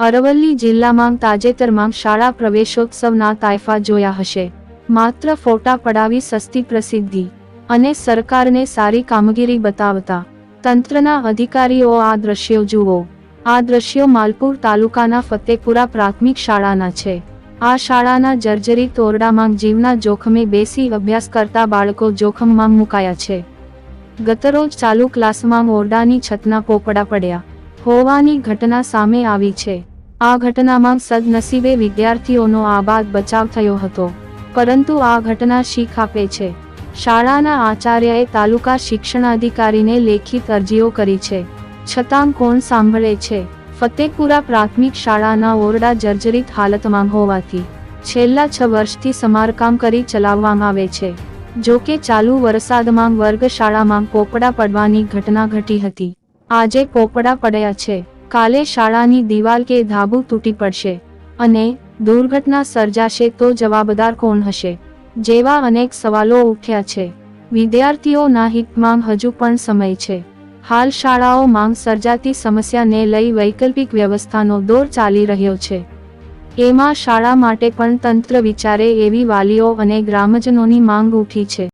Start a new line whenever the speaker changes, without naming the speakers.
અરવલ્લી જિલ્લામાં તાજેતરમાં શાળા પ્રવેશોત્સવના તાયફા જોયા હશે. માત્ર ફોટા પડાવી સસ્તી પ્રસિદ્ધિ અને સરકારને સારી કામગીરી બતાવતા તંત્રના અધિકારીઓ આ દ્રશ્યો જુઓ. આ દ્રશ્યો માલપુર તાલુકાના ફતેપુરા પ્રાથમિક શાળાના છે. આ શાળાના જર્જરી તોરડામાં જીવના જોખમે બેસી અભ્યાસ કરતા બાળકો જોખમમાં મુકાયા છે. ગતરોજ ચાલુ ક્લાસમાં ઓરડાની છતના પોપડા પડ્યા. હોવાની ઘટના સામે આવી છે. આ ઘટનામાં સદનસીબે વિદ્યાર્થીઓનો આબાદ બચાવ થયો હતો. પરંતુ આ ઘટના શીખ આપે છે. શાળાના આચાર્યએ તાલુકા શિક્ષણાધિકારીને લેખિત અરજીઓ કરી છે. છતાં કોણ સાંભળે છે? ફતેપુરા પ્રાથમિક શાળાના ઓરડા જર્જરિત હાલતમાં હોવાથી છેલ્લા છ વર્ષથી સમારકામ કરી ચલાવવામાં આવે છે. જો કે ચાલુ વરસાદમાં વર્ગ શાળામાં પોપડા પડવાની ઘટના ઘટી હતી. આજે પોપડા પડ્યા છે. કાલે શાળાની દિવાલ કે ધાબુ તૂટી પડશે અને દુર્ઘટના સર્જાશે તો જવાબદાર કોણ હશે? જેવા અનેક સવાલો ઉઠ્યા છે. વિદ્યાર્થીઓના હિતમાં હજુ પણ સમય છે. હાલ શાળાઓમાં સર્જાતી સમસ્યાને લઈ વૈકલ્પિક વ્યવસ્થાનો દોર ચાલી રહ્યો છે. એમાં શાળા માટે પણ તંત્ર વિચારે એવી વાલીઓ અને ગ્રામજનોની માંગ ઉઠી છે.